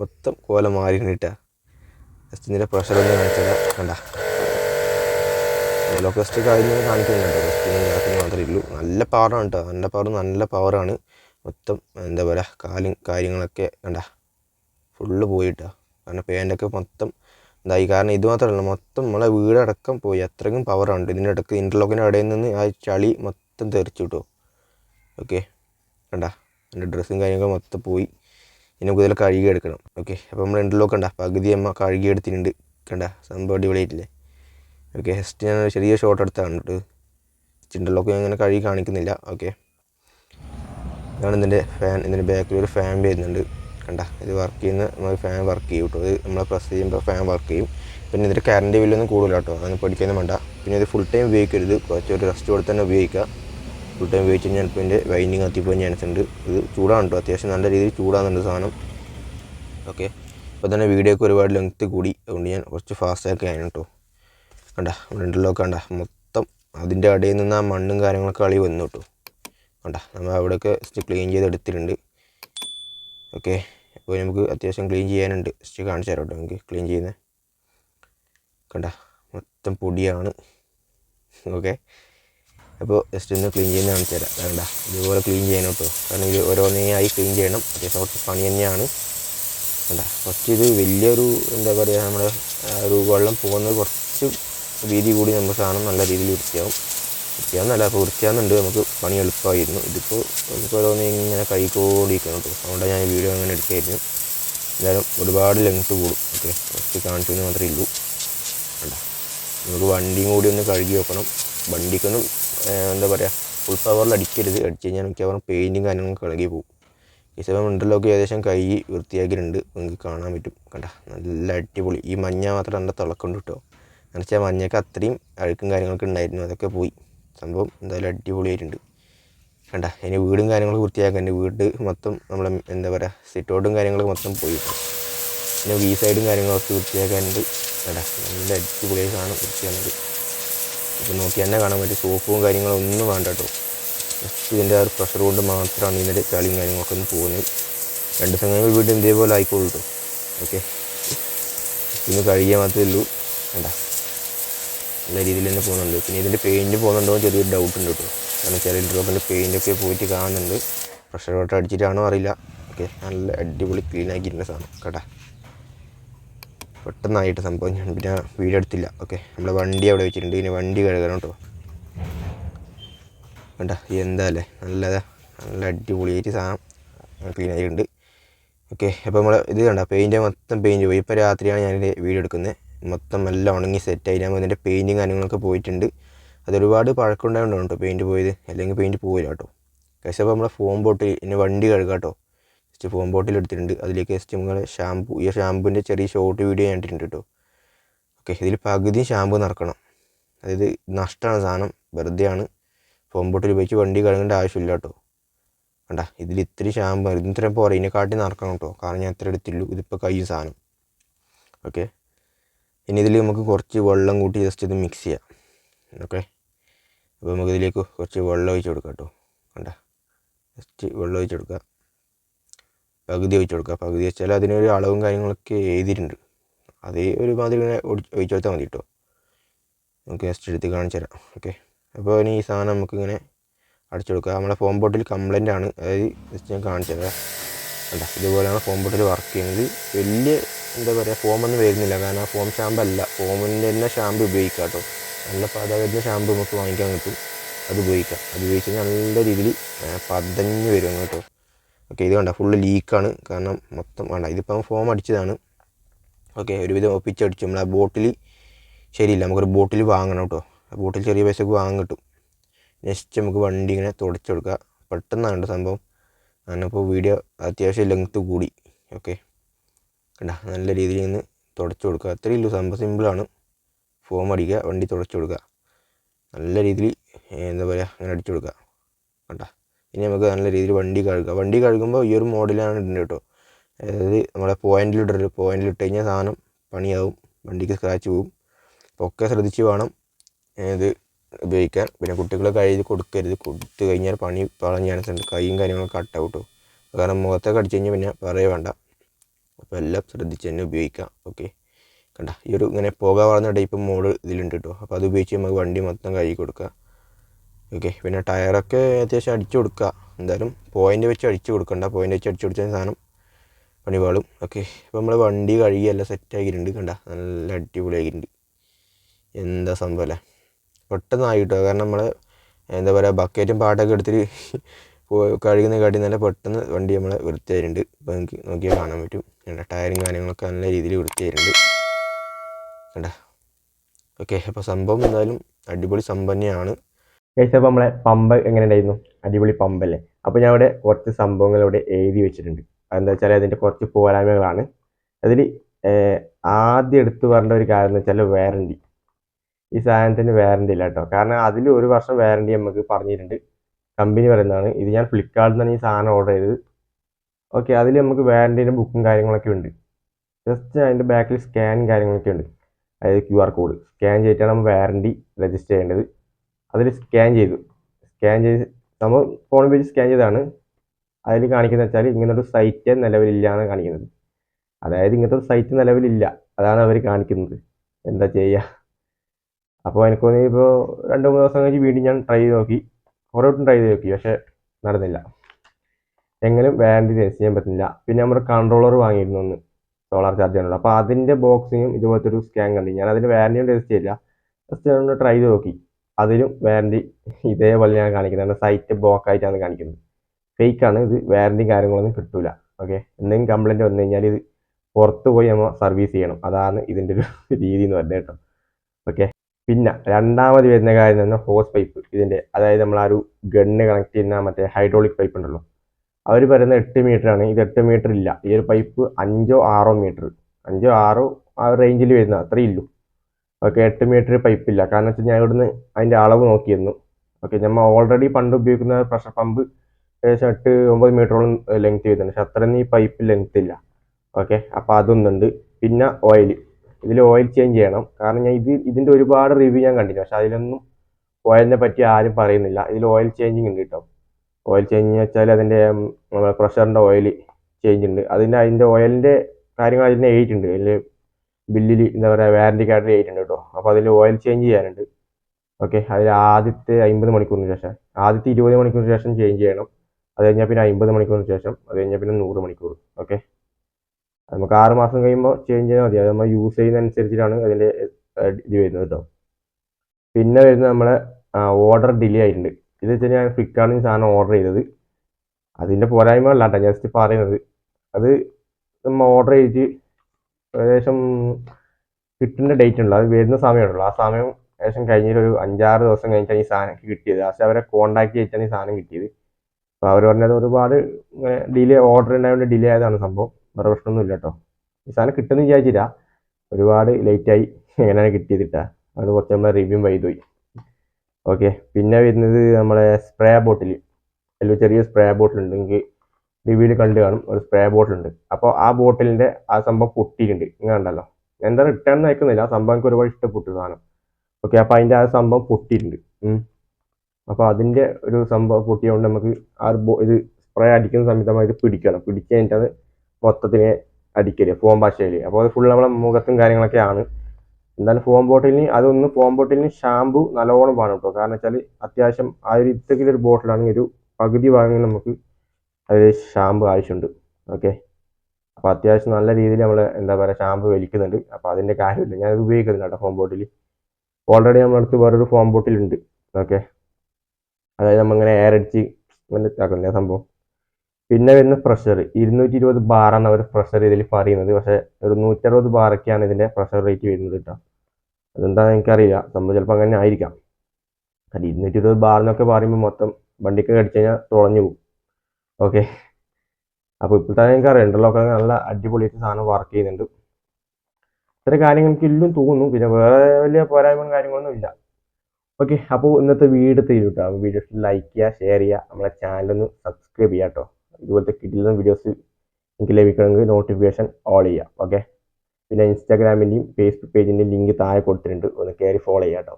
മൊത്തം കോലം മാറിയിട്ടുണ്ട് കേട്ടോ. ജസ്റ്റ് ഇതിന്റെ പ്രഷർ ഒന്ന് കാണിച്ചാൽ കണ്ട? ലോ ജസ്റ്റ് കാര്യങ്ങൾ കാണിക്കുന്നുണ്ട്. ഇങ്ങനെ മാത്രമേ ഉള്ളൂ. നല്ല പവറാണ് കേട്ടോ. നല്ല പവർ നല്ല പവറാണ് മൊത്തം എന്താ പറയുക കാലും കാര്യങ്ങളൊക്കെ കണ്ട? ഫുള്ള് പോയിട്ടാ കാരണം പേന്റൊക്കെ മൊത്തം ഇതായി. കാരണം ഇത് മാത്രമല്ല മൊത്തം നമ്മളെ വീടടക്കം പോയി. അത്രയ്ക്കും പവറുണ്ട് ഇതിന്റെ ഇടയ്ക്ക് ഇന്റർലോക്കിന്റെ ഇടയിൽ നിന്ന് ആ ചളി മൊത്തം തെറിച്ചു കിട്ടുമോ ഓക്കെ കണ്ട? എന്റെ ഡ്രസ്സും കാര്യങ്ങളും മൊത്തം പോയി. ഇനി നമുക്ക് ഇതിൽ കഴുകി എടുക്കണം. ഓക്കെ അപ്പോൾ നമ്മൾ ഇന്റർലോക്ക് കണ്ട? പകുതി അമ്മ കഴുകി എടുത്തിട്ടുണ്ട്. കണ്ട? സംഭവം അടിപൊളിയായിട്ടില്ലേ? ഓക്കെ ഹെസ്റ്റ് ഞാൻ ചെറിയ ഷോട്ട് എടുത്താണ് കേട്ടോ ഇന്റർലോക്ക് ഞാൻ അങ്ങനെ കഴുകി കാണിക്കുന്നില്ല. ഓക്കെ ഇതാണ് ഇതിന്റെ ഫാൻ ഇതിന്റെ ബാക്കിൽ ഒരു ഫാൻ വരുന്നുണ്ട്. കണ്ട ഇത് വർക്ക് ചെയ്യുന്ന നമ്മൾ ഫാൻ വർക്ക് ചെയ്യും കേട്ടോ ഇത് നമ്മൾ പ്രസ് ചെയ്യുമ്പോൾ ഫാൻ വർക്ക് ചെയ്യും. പിന്നെ ഇതിന്റെ കറണ്ട് ബില്ലൊന്നും കൂടുതല കേട്ടോ അതൊന്നും പഠിക്കാനും വേണ്ട. പിന്നെ ഇത് ഫുൾ ടൈം ഉപയോഗിക്കരുത്. കുറച്ച് ഒരു റെസ്റ്റ് കൊടുത്ത് തന്നെ ഉപയോഗിക്കുക ഫുൾ ടൈം ഉപയോഗിച്ച് കഴിഞ്ഞാൽ ഇപ്പോൾ ഇതിന്റെ വൈൻഡിങ് കത്തിപ്പോയി ചാൻസ് ഉണ്ട്. ഇത് ചൂടാണ് കേട്ടോ അത്യാവശ്യം നല്ല രീതിയിൽ ചൂടാകുന്നുണ്ട് സാധനം. ഓക്കെ അപ്പോൾ തന്നെ വീഡിയോക്ക് ഒരുപാട് ലെങ്ത്ത് കൂടി. അതുകൊണ്ട് ഞാൻ കുറച്ച് ഫാസ്റ്റാക്കി ആയിരുന്നു കേട്ടോ കണ്ട ഫ്രണ്ടിലൊക്കെ കണ്ട. മൊത്തം അതിന്റെ അടിയിൽ നിന്ന് ആ മണ്ണും കാര്യങ്ങളൊക്കെ കളി വന്നു കേട്ടോ കണ്ട നമ്മൾ അവിടെയൊക്കെ ക്ലീൻ ചെയ്ത് എടുത്തിട്ടുണ്ട്. ഓക്കെ അപ്പോൾ നമുക്ക് അത്യാവശ്യം ക്ലീൻ ചെയ്യാനുണ്ട്. ജസ്റ്റ് കാണിച്ചു തരാം കേട്ടോ നമുക്ക് ക്ലീൻ ചെയ്യുന്നത് കണ്ട മൊത്തം പൊടിയാണ്. ഓക്കെ അപ്പോൾ ജസ്റ്റ് ഒന്ന് ക്ലീൻ ചെയ്യുന്ന കാണിച്ചു തരാം. വേണ്ട ഇതുപോലെ ക്ലീൻ ചെയ്യണം കേട്ടോ കാരണം ഇത് ഓരോന്നേയായി ക്ലീൻ ചെയ്യണം. അത്യാവശ്യം കുറച്ച് പണി തന്നെയാണ്. വേണ്ട കുറച്ച് ഇത് വലിയൊരു എന്താ പറയുക നമ്മുടെ ഒരു വെള്ളം പോകുന്നത് കുറച്ച് വീതി കൂടി നമ്മുടെ സാധനം നല്ല രീതിയിൽ വൃത്തിയാവും. വൃത്തിയാവുന്നല്ല അപ്പോൾ വൃത്തിയാവുന്നുണ്ട് നമുക്ക്. പണി എളുപ്പമായിരുന്നു. ഇതിപ്പോൾ നമുക്ക് ഓരോന്ന് ഇങ്ങനെ കൈക്കോടിയിരിക്കണം കേട്ടോ. അതുകൊണ്ടാണ് ഞാൻ വീഡിയോ അങ്ങനെ എടുക്കായിരുന്നു. എന്തായാലും ഒരുപാട് ലെങ്ത്ത് കൂടും. ഓക്കെ കുറച്ച് കാണിച്ചു എന്ന് മാത്രമേ ഉള്ളൂ. വേണ്ട നമുക്ക് വണ്ടിയും കൂടി ഒന്ന് കഴുകി വെക്കണം. വണ്ടിക്കൊന്നും എന്താ പറയുക ഫുൾ പവറിൽ അടിക്കരുത്. അടിച്ച് കഴിഞ്ഞാൽ മിക്കവാറും പെയിന്റും കാര്യങ്ങളൊക്കെ ഇളകി പോകും. ഈ സമയം ഉണ്ടല്ലോക്കെ ഏകദേശം കൈ വൃത്തിയാക്കിയിട്ടുണ്ട്. നിങ്ങൾക്ക് കാണാൻ പറ്റും. കണ്ട? നല്ല അടിപൊളി. ഈ മഞ്ഞ മാത്രം നല്ല തിളക്കൊണ്ട് കിട്ടുമോ എന്നുവെച്ചാൽ വെച്ചാൽ അത്രയും അഴുക്കും കാര്യങ്ങളൊക്കെ ഉണ്ടായിരുന്നു. അതൊക്കെ പോയി. സംഭവം എന്തായാലും അടിപൊളിയായിട്ടുണ്ട്. കണ്ട ഇനി വീടും കാര്യങ്ങളും വൃത്തിയാക്കാൻ എന്റെ വീട് മൊത്തം നമ്മളെ എന്താ പറയുക സിറ്റൗട്ടും കാര്യങ്ങളും മൊത്തം പോയി. പിന്നെ ഈ സൈഡും കാര്യങ്ങളൊക്കെ വൃത്തിയാക്കാനുണ്ട്. കണ്ട നല്ല അടിപൊളിയായി സാധനം വൃത്തിയാകുന്നത് അപ്പോൾ നോക്കി തന്നെ കാണാൻ പറ്റും. സോപ്പും കാര്യങ്ങളും ഒന്നും വേണ്ട കേട്ടോ. ജസ്റ്റ് ഇതിന്റെ ആ ഒരു പ്രഷർ കൊണ്ട് മാത്രമാണ് ഇതിന്റെ ചളിയും കാര്യങ്ങളൊക്കെ ഒന്ന് പോകുന്നത്. രണ്ട് ദിവസം കഴിയുമ്പോൾ വീണ്ടും ഇതേപോലെ ആയിക്കോളൂ കേട്ടോ. ഓക്കെ ഇന്ന് കഴിയാൻ മാത്രമേ ഉള്ളൂ. വേണ്ട നല്ല രീതിയിൽ തന്നെ പോകുന്നുണ്ട്. പിന്നെ ഇതിന്റെ പെയിന്റ് പോകുന്നുണ്ടോ ചെറിയൊരു ഡൗട്ട് ഉണ്ട് കേട്ടോ. കാരണം ചില ഡ്രോപ്പിന്റെ പെയിന്റൊക്കെ പോയിട്ട് കാണുന്നുണ്ട്. പ്രഷർ വാട്ടർ അടിച്ചിട്ടാണോ അറിയില്ല. ഓക്കെ നല്ല അടിപൊളി ക്ലീൻ ആക്കിയിരുന്ന സാധനം കേട്ടാ. പെട്ടെന്നായിട്ട് സംഭവം ഞാൻ പിന്നെ വീഡിയോ എടുത്തില്ല. ഓക്കെ നമ്മളെ വണ്ടി അവിടെ വെച്ചിട്ടുണ്ട്. ഇനി വണ്ടി കഴുകണം കേട്ടോ. വേണ്ട എന്താ അല്ലേ? നല്ലതാ നല്ല അടിപൊളിയായിട്ട് സാധനം ക്ലീൻ ആയിട്ടുണ്ട് ഓക്കെ അപ്പോൾ നമ്മൾ ഇത് കണ്ട പെയിന്റ് മൊത്തം പെയിന്റ് പോയി. ഇപ്പോൾ രാത്രിയാണ് ഞാനിത് വീഡിയോ എടുക്കുന്നത്. മൊത്തം എല്ലാം ഉണങ്ങി സെറ്റായി ഞാൻ ഇതിന്റെ പെയിന്റും കാര്യങ്ങളൊക്കെ പോയിട്ടുണ്ട്. അത് ഒരുപാട് പഴക്കമുണ്ടായതുകൊണ്ടാണ് കേട്ടോ പെയിന്റ് പോയത്. അല്ലെങ്കിൽ പെയിന്റ് പോയില്ല കേട്ടോ പക്ഷേ അപ്പോൾ നമ്മളെ ഫോം ബോട്ടിൽ ഇനി വണ്ടി കഴുകാം കേട്ടോ ജസ്റ്റ് ഫോം ബോട്ടിൽ എടുത്തിട്ടുണ്ട്. അതിലേക്ക് ജസ്റ്റ് നമ്മൾ ഷാമ്പു ഈ ഷാമ്പുവിന്റെ ചെറിയ ഷോർട്ട് വീഡിയോ ഞാൻ ഇട്ടിട്ടുണ്ട് കേട്ടോ ഓക്കെ ഇതിൽ പകുതി ഷാമ്പു നിറക്കണം അതായത് നഷ്ടമാണ് സാധനം. വെറുതെയാണ് ഫോം ബോട്ടിൽ ഉപയോഗിച്ച് വണ്ടി കഴുകേണ്ട ആവശ്യമില്ല കേട്ടോ കണ്ട ഇതിൽ ഇത്തിരി ഷാമ്പു ഇത് ഇത്രയും പോരാ. ഇതിനെക്കാട്ടി നടക്കണം കേട്ടോ കാരണം ഞാൻ ഇത്ര എടുത്തുള്ളൂ ഇതിപ്പോൾ കഴിയും സാധനം. ഓക്കെ ഇനി ഇതിൽ നമുക്ക് കുറച്ച് വെള്ളം കൂട്ടി ജസ്റ്റ് ഇത് മിക്സ് ചെയ്യാം. ഓക്കെ അപ്പോൾ നമുക്ക് ഇതിലേക്ക് കുറച്ച് വെള്ളം ഒഴിച്ച് കൊടുക്കാം കേട്ടോ. കണ്ട? ജസ്റ്റ് വെള്ളം ഒഴിച്ച് കൊടുക്കുക. പകുതി ഒഴിച്ച് കൊടുക്കുക. പകുതി വെച്ചാൽ അതിനൊരു അളവും കാര്യങ്ങളൊക്കെ എഴുതിയിട്ടുണ്ട്. അതേ ഒരു മാതിരി ഇങ്ങനെ ഒഴിച്ച് കൊടുത്താൽ മതി കേട്ടോ. നമുക്ക് ജസ്റ്റ് എടുത്ത് കാണിച്ചു തരാം. ഓക്കെ? അപ്പോൾ ഇനി ഈ സാധനം നമുക്കിങ്ങനെ അടച്ചു കൊടുക്കുക നമ്മുടെ ഫോം ബോട്ടിൽ കംപ്ലൈന്റ് ആണ്. അതായത് ജസ്റ്റ് ഞാൻ കാണിച്ചു തരാം. അല്ല ഇതുപോലെയാണ് ഫോം ബോട്ടിൽ വർക്ക് ചെയ്യുന്നത്. വലിയ എന്താ പറയുക ഫോമൊന്നും വരുന്നില്ല. കാരണം ഫോം ഷാമ്പല്ല. ഫോമിന്റെ തന്നെ ഷാമ്പ് ഉപയോഗിക്കാം കേട്ടോ. നല്ല വരുന്ന ഷാമ്പ് നമുക്ക് വാങ്ങിക്കാൻ കിട്ടും അത് ഉപയോഗിക്കാം. അത് ഉപയോഗിച്ച് നല്ല രീതിയിൽ പതഞ്ഞ് വരും കേട്ടോ. ഓക്കെ ഇത് വേണ്ട ഫുള്ള് ലീക്കാണ് കാരണം മൊത്തം വേണ്ട ഇതിപ്പം ഫോം അടിച്ചതാണ്. ഓക്കെ ഒരുവിധം ഒപ്പിച്ചടിച്ചു നമ്മൾ ആ ബോട്ടിൽ ശരിയില്ല നമുക്കൊരു ബോട്ടിൽ വാങ്ങണം കേട്ടോ. ആ ബോട്ടിൽ ചെറിയ പൈസക്ക് വാങ്ങാൻ കിട്ടും. നെക്സ്റ്റ് നമുക്ക് വണ്ടി ഇങ്ങനെ തുടച്ചു കൊടുക്കുക പെട്ടെന്നാണ് കേട്ടോ സംഭവം. ഇപ്പോൾ വീഡിയോ അത്യാവശ്യം ലെങ്ത്ത് കൂടി. ഓക്കെ കണ്ട? നല്ല രീതിയിൽ നിന്ന് തുടച്ചു കൊടുക്കുക അത്രയേ ഉള്ളൂ സംഭവം. സിമ്പിളാണ് ഫോം അടിക്കുക വണ്ടി തുടച്ചു കൊടുക്കുക. നല്ല രീതിയിൽ എന്താ പറയുക അങ്ങനെ അടിച്ചു കൊടുക്കുക. കണ്ട? ഇനി നമുക്ക് നല്ല രീതിയിൽ വണ്ടി കഴുകുക. വണ്ടി കഴുകുമ്പോൾ ഈ ഒരു മോഡലാണ് ഇടേണ്ടത് കേട്ടോ. അതായത് നമ്മളെ പോയിന്റിൽ ഇട്ട് കഴിഞ്ഞാൽ സാധനം പണിയാവും. വണ്ടിക്ക് സ്ക്രാച്ച് പോവും. അപ്പോൾ ഒക്കെ ശ്രദ്ധിച്ച് വേണം ഇത് ഉപയോഗിക്കാൻ. പിന്നെ കുട്ടികൾ കഴുകി കൊടുക്കരുത്. കൊടുത്തു കഴിഞ്ഞാൽ പണി ചാൻസ് കൈയും കാര്യങ്ങളൊക്കെ കട്ട് ഔട്ടോ കാരണം മുഖത്തൊക്കെ അടിച്ചു കഴിഞ്ഞാൽ പിന്നെ പറയേ വേണ്ട. അപ്പോൾ എല്ലാം ശ്രദ്ധിച്ച് തന്നെ ഉപയോഗിക്കാം ഓക്കെ. കണ്ട ഈ ഒരു ഇങ്ങനെ പുക വളർന്ന ടൈപ്പ് മോഡ് ഇതിലുണ്ട് കേട്ടോ അപ്പോൾ അത് ഉപയോഗിച്ച് നമുക്ക് വണ്ടി മൊത്തം കഴുകി കൊടുക്കുക ഓക്കെ പിന്നെ ടയറൊക്കെ അത്യാവശ്യം അടിച്ചു കൊടുക്കുക എന്തായാലും പോയിന്റ് വെച്ച് അടിച്ചു കൊടുക്കണ്ട. പോയിന്റ് വെച്ച് അടിച്ചു കൊടുത്ത സാധനം പണി പാളും ഓക്കെ ഇപ്പോൾ നമ്മൾ വണ്ടി കഴുകി എല്ലാം സെറ്റ് ആക്കിയിട്ടുണ്ട് കണ്ട. നല്ല അടിപൊളിയാക്കിയിട്ടുണ്ട്. എന്താ സംഭവം അല്ലേ? പെട്ടെന്നായി കിട്ടുക കാരണം നമ്മൾ എന്താ പറയുക ബക്കറ്റും പാട്ടൊക്കെ എടുത്തിട്ട് (laughs) കഴുകുന്ന കാട്ടി നല്ല പെട്ടെന്ന് വണ്ടി നമ്മൾ വൃത്തിയായിട്ടുണ്ട്. ഇപ്പോൾ നമുക്ക് നോക്കിയാൽ കാണാൻ പറ്റും. ടയറും കാര്യങ്ങളൊക്കെ നല്ല രീതിയിൽ വൃത്തിയായിട്ടുണ്ട്. കണ്ട? ഓക്കെ അപ്പോൾ സംഭവം എന്തായാലും അടിപൊളി തന്നെയാണ്. കഴിച്ചപ്പോൾ നമ്മളെ പമ്പ് എങ്ങനെ ഉണ്ടായിരുന്നു? അടിപൊളി പമ്പല്ലേ? അപ്പോൾ ഞാൻ ഇവിടെ കുറച്ച് സംഭവങ്ങൾ ഇവിടെ എഴുതി വെച്ചിട്ടുണ്ട്. അതെന്താ വെച്ചാൽ അതിന്റെ കുറച്ച് പോരായ്മകളാണ്. അതിൽ ആദ്യം എടുത്തു പറഞ്ഞ ഒരു കാര്യം എന്ന് വെച്ചാൽ വാറണ്ടി ഈ സാധനത്തിന് വാറണ്ടി ഇല്ല കേട്ടോ. കാരണം അതിൽ ഒരു വർഷം വാറണ്ടി നമുക്ക് പറഞ്ഞിട്ടുണ്ട്. കമ്പനി പറയുന്നതാണ് ഇത് ഞാൻ ഫ്ലിപ്കാർട്ടിൽ നിന്നാണ് ഈ സാധനം ഓർഡർ ചെയ്തത്. ഓക്കെ അതിൽ നമുക്ക് വാറണ്ടീന്റെ ബുക്കും കാര്യങ്ങളൊക്കെ ഉണ്ട്. ജസ്റ്റ് അതിന്റെ ബാക്കിൽ സ്കാനും കാര്യങ്ങളൊക്കെ ഉണ്ട്. അതായത് ക്യു ആർ കോഡ് സ്കാൻ ചെയ്തിട്ടാണ് നമ്മൾ വാറണ്ടി രജിസ്റ്റർ ചെയ്യേണ്ടത്. അതിൽ സ്കാൻ ചെയ്തു. സ്കാൻ ചെയ്ത് നമ്മൾ ഫോൺ ഉപയോഗിച്ച് സ്കാൻ ചെയ്താണ് അതിൽ കാണിക്കുന്നത് വെച്ചാൽ ഇങ്ങനൊരു സൈറ്റ് നിലവിലില്ല എന്ന് കാണിക്കുന്നത്. അതായത് ഇങ്ങനത്തെ ഒരു സൈറ്റ് നിലവിലില്ല. അതാണ് അവർ കാണിക്കുന്നത്. എന്താ ചെയ്യുക അപ്പോൾ എനിക്ക് തോന്നി ഇപ്പോൾ രണ്ട് മൂന്ന് ദിവസം കഴിഞ്ഞ് വീണ്ടും ഞാൻ ട്രൈ ചെയ്ത് നോക്കി. കുറേ വട്ടം ട്രൈ ചെയ്ത് നോക്കി പക്ഷേ നടന്നില്ല. എങ്കിലും വാറണ്ടി രജിസ്റ്റർ ചെയ്യാൻ പറ്റുന്നില്ല. പിന്നെ നമ്മുടെ കൺട്രോളർ വാങ്ങിയിരുന്നു ഒന്ന് സോളാർ ചാർജ് ചെയ്യുന്നത് അപ്പോൾ അതിന്റെ ബോക്സിനും ഇതുപോലത്തെ ഒരു സ്കാൻ കണ്ടു ഞാൻ അതിന്റെ വാറണ്ടിയും ടെസ്റ്റ് ചെയ്യില്ല ജസ്റ്റ് ഒന്ന് ട്രൈ ചെയ്ത് നോക്കി. അതിലും വാറണ്ടി ഇതേപോലെ ഞാൻ കാണിക്കുന്നത് സൈറ്റ് ബ്ലോക്ക് ആയിട്ടാണ് കാണിക്കുന്നത്. ഫേക്ക് ആണ്. ഇത് വാറണ്ടിയും കാര്യങ്ങളൊന്നും കിട്ടൂല. ഓക്കെ എന്തെങ്കിലും കംപ്ലൈന്റ് വന്നു കഴിഞ്ഞാൽ ഇത് പുറത്ത് പോയി നമ്മൾ സർവീസ് ചെയ്യണം. അതാണ് ഇതിന്റെ ഒരു (laughs) രീതി എന്ന് പറയുന്നത് കേട്ടോ. ഓക്കെ പിന്നെ രണ്ടാമത് വരുന്ന കാര്യം തന്നെ ഹോസ് പൈപ്പ് ഇതിന്റെ അതായത് നമ്മൾ ആ ഒരു ഗണ്ണ് കണക്ട് ചെയ്യുന്ന മറ്റേ ഹൈഡ്രോളിക് പൈപ്പ് ഉണ്ടല്ലോ. അവർ പറയുന്നത് എട്ട് ആണ്. ഇത് എട്ട് മീറ്റർ ഇല്ല. ഈ ഒരു പൈപ്പ് അഞ്ചോ ആറോ മീറ്റർ അഞ്ചോ ആറോ ആ റേഞ്ചിൽ വരുന്ന അത്രയേ ഉള്ളൂ. ഓക്കെ എട്ട് മീറ്റർ പൈപ്പ് ഇല്ല. കാരണം വെച്ചാൽ ഞാൻ ഇവിടുന്ന് അതിന്റെ അളവ് നോക്കിയിരുന്നു. ഓക്കെ നമ്മൾ ഓൾറെഡി പണ്ട് ഉപയോഗിക്കുന്ന പ്രഷർ പമ്പ് ഏകദേശം എട്ട് ഒമ്പത് മീറ്ററോളം ലെങ്ത് വരുന്നുണ്ട്. പക്ഷെ അത്രയും ഈ പൈപ്പ് ലെങ്ത് ഇല്ല. ഓക്കെ അപ്പോൾ അതൊന്നുണ്ട്. പിന്നെ ഓയിൽ ഇതിൽ ഓയിൽ ചേഞ്ച് ചെയ്യണം. കാരണം ഞാൻ ഇത് ഇതിന്റെ ഒരുപാട് റിവ്യൂ ഞാൻ കണ്ടില്ല പക്ഷെ അതിലൊന്നും ഓയിലിനെ പറ്റി ആരും പറയുന്നില്ല. ഇതിൽ ഓയിൽ ചേഞ്ചിങ് ഉണ്ട് കേട്ടോ ഓയിൽ ചേഞ്ച് വെച്ചാൽ അതിന്റെ നമ്മുടെ പ്രഷറിന്റെ ഓയിൽ ചേഞ്ച് ഉണ്ട്. അതിന്റെ അതിന്റെ ഓയിലിന്റെ കാര്യങ്ങൾ അതിന്റെ എഴുതിയിട്ടുണ്ട് അതിൽ ബില്ലിൽ എന്താ പറയുക വാറണ്ടി കാർഡിൽ എഴുതിയിട്ടുണ്ട് കേട്ടോ അപ്പോൾ അതിൽ ഓയിൽ ചേഞ്ച് ചെയ്യാനുണ്ട്. ഓക്കെ അതിൽ ആദ്യത്തെ അമ്പത് മണിക്കൂറിന് ശേഷം. ആദ്യത്തെ ഇരുപത് മണിക്കൂറിന് ശേഷം ചേഞ്ച് ചെയ്യണം. അത് കഴിഞ്ഞാൽ പിന്നെ അമ്പത് മണിക്കൂറിന് ശേഷം അത് കഴിഞ്ഞാൽ പിന്നെ നൂറ് മണിക്കൂർ ഓക്കെ നമുക്ക് ആറ് മാസം കഴിയുമ്പോൾ ചേഞ്ച് ചെയ്താൽ മതി. അത് നമ്മൾ യൂസ് ചെയ്യുന്നതനുസരിച്ചിട്ടാണ് അതിന്റെ ഏഹ്, ഇത് വരുന്നത് കേട്ടോ പിന്നെ വരുന്നത് നമ്മളെ ഓർഡർ ഡിലേ ആയിട്ടുണ്ട്. ഇത് വെച്ചാൽ ഞാൻ ഫ്ലിപ്കാർട്ടിൽ സാധനം ഓർഡർ ചെയ്തത്. അതിന്റെ പോരായ്മ അല്ല കേട്ടോ ജസ്റ്റ് പറയുന്നത്. അത് നമ്മൾ ഓർഡർ ചെയ്ത് ഏകദേശം കിട്ടുന്ന ഡേറ്റ് ഉണ്ടല്ലോ അത് വരുന്ന സമയമുണ്ടല്ലോ ആ സമയം ഏകദേശം കഴിഞ്ഞിട്ട് ഒരു അഞ്ചാറ് ദിവസം കഴിഞ്ഞിട്ടാണ് ഈ സാധനം കിട്ടിയത്. പക്ഷേ അവരെ കോൺടാക്ട് ചെയ്തിട്ടാണ് ഈ സാധനം കിട്ടിയത്. അപ്പോൾ അവർ പറഞ്ഞത് ഒരുപാട് ഇങ്ങനെ ഡിലേ ഓർഡർ ഉണ്ടായതുകൊണ്ട് ഡിലേ ആയതാണ് സംഭവം. വേറെ പ്രശ്നമൊന്നുമില്ല കേട്ടോ. ഈ സാധനം കിട്ടുമെന്ന് വിചാരിച്ചില്ല. ഒരുപാട് ലേറ്റായി എങ്ങനെയാണ് കിട്ടിയതിട്ടാ അത് കുറച്ച് നമ്മളെ റിവ്യൂ വൈദ്യുപോയി ഓക്കെ പിന്നെ വരുന്നത് നമ്മളെ സ്പ്രേ ബോട്ടിൽ അതിൽ ചെറിയ സ്പ്രേ ബോട്ടിൽ ഉണ്ടെങ്കിൽ റിവ്യൂവിൽ കണ്ട് കാണും. ഒരു സ്പ്രേ ബോട്ടിൽ ഉണ്ട്. അപ്പോൾ ആ ബോട്ടിലിന്റെ ആ സംഭവം പൊട്ടിയിട്ടുണ്ട്. ഇങ്ങനെ ഉണ്ടല്ലോ എന്താ റിട്ടേൺ അയക്കുന്നില്ല. ആ സംഭവം എനിക്ക് ഒരുപാട് ഇഷ്ടപ്പെട്ടു സാധനം. ഓക്കെ അപ്പോൾ അതിന്റെ ആ സംഭവം പൊട്ടിയിട്ടുണ്ട്. അപ്പോൾ അതിന്റെ ഒരു സംഭവം പൊട്ടിയതുകൊണ്ട് നമുക്ക് ആ ഇത് സ്പ്രേ അടിക്കുന്ന സമയത്ത് നമ്മൾ ഇത് പിടിക്കണം. പിടിച്ച് കഴിഞ്ഞിട്ട് അത് മൊത്തത്തിനെ ഫോം ഭാഷയിൽ അപ്പോൾ അത് ഫുൾ നമ്മളെ മുഖത്തും കാര്യങ്ങളൊക്കെയാണ്. എന്തായാലും ഫോം ബോട്ടിലിന് അതൊന്ന് ഫോം ബോട്ടിലിന് ഷാമ്പു നല്ലോണം വേണം കേട്ടോ കാരണം വെച്ചാൽ അത്യാവശ്യം ആ ഒരു ഇത്തരത്തിലൊരു ബോട്ടിലാണെങ്കിൽ ഒരു പകുതി ഭാഗങ്ങൾ നമുക്ക് അത് ഷാമ്പു ആവശ്യമുണ്ട്. ഓക്കെ അപ്പോൾ അത്യാവശ്യം നല്ല രീതിയിൽ നമ്മൾ എന്താ പറയുക ഷാമ്പു വലിക്കുന്നുണ്ട്. അപ്പോൾ അതിന്റെ കാര്യമില്ല. ഞാനത് ഉപയോഗിക്കുന്നില്ല കേട്ടോ ഫോം ബോട്ടിൽ ഓൾറെഡി നമ്മളടുത്ത് വേറൊരു ഫോം ബോട്ടിലുണ്ട് ഓക്കെ അതായത് നമ്മളിങ്ങനെ എയർ അടിച്ച് ഇങ്ങനെ ഇതാക്കുന്നില്ല സംഭവം? പിന്നെ വരുന്ന പ്രഷർ ഇരുന്നൂറ്റി ഇരുപത് ആണ് അവർ പ്രഷർ ഇതിൽ പറയുന്നത് പക്ഷേ ഒരു നൂറ്ററുപത് ബാറൊക്കെയാണ് ഇതിന്റെ പ്രഷർ റേറ്റ് വരുന്നത് കേട്ടോ അതെന്താണെന്ന് എനിക്കറിയില്ല. നമ്മൾ ചിലപ്പോൾ അങ്ങനെ ആയിരിക്കാം. അത് ഇരുന്നൂറ്റി ഇരുപത് ബാർ എന്നൊക്കെ പറയുമ്പോൾ മൊത്തം വണ്ടിക്ക് കടിച്ചു കഴിഞ്ഞാൽ തുളഞ്ഞു പോകും. ഓക്കെ അപ്പോൾ ഇപ്പോഴത്തെ എനിക്കറിയാം. ഒക്കെ നല്ല അടിപൊളിയായിട്ട് സാധനം വർക്ക് ചെയ്യുന്നുണ്ട്. ഇത്ര കാര്യങ്ങൾ എനിക്ക് ഇല്ലും തോന്നുന്നു. പിന്നെ വേറെ വലിയ പോരായ്മ കാര്യങ്ങളൊന്നും ഇല്ല. ഓക്കെ അപ്പോൾ ഇന്നത്തെ വീഡിയോ തീരും കേട്ടോ അപ്പോൾ വീഡിയോ ലൈക്ക് ചെയ്യുക ഷെയർ ചെയ്യുക. നമ്മളെ ചാനലൊന്ന് സബ്സ്ക്രൈബ് ചെയ്യാം കേട്ടോ ഇതുപോലത്തെ കിട്ടുന്ന വീഡിയോസ് എനിക്ക് ലഭിക്കണമെങ്കിൽ നോട്ടിഫിക്കേഷൻ ഓൾ ചെയ്യാം. ഓക്കെ പിന്നെ ഇൻസ്റ്റാഗ്രാമിന്റെയും ഫേസ്ബുക്ക് പേജിന്റെയും ലിങ്ക് താഴെ കൊടുത്തിട്ടുണ്ട്. ഒന്ന് കയറി ഫോളോ ചെയ്യാം കേട്ടോ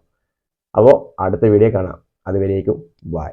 അപ്പോൾ അടുത്ത വീഡിയോ കാണാം. അതുവരേക്കും ബൈ